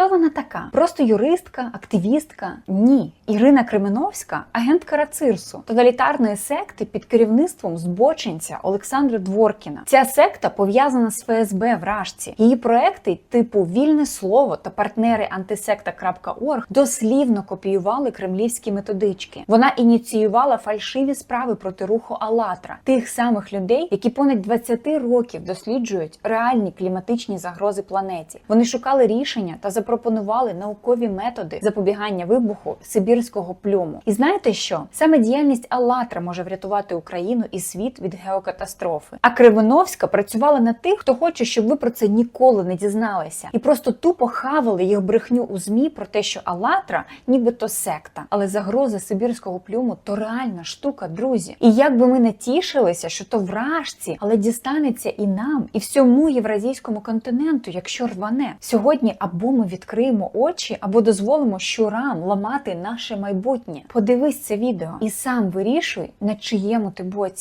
Хто вона така? Просто юристка, активістка? Ні. Ірина Кременовська агентка Рацирсу, тоталітарної секти під керівництвом збочинця Олександра Дворкіна. Ця секта пов'язана з ФСБ в Рашці. Її проекти, типу Вільне слово та партнери антисекта.орг дослівно копіювали кремлівські методички. Вона ініціювала фальшиві справи проти руху Алатра, тих самих людей, які понад 20 років досліджують реальні кліматичні загрози планеті. Вони шукали рішення та запропонували наукові методи запобігання вибуху сибірського плюму. І знаєте що? Саме діяльність Алатра може врятувати Україну і світ від геокатастрофи. А Кривоновська працювала на тих, хто хоче, щоб ви про це ніколи не дізналися, і просто тупо хавали їх брехню у змі про те, що Алатра нібито секта, але загроза сибірського плюму то реальна штука, друзі. І як би ми не тішилися, що то вражці, але дістанеться і нам, і всьому євразійському континенту, якщо рване. Сьогодні або ми відкриємо очі, або дозволимо щурам ламати наше майбутнє. Подивись це відео і сам вирішуй, на чиєму ти боці.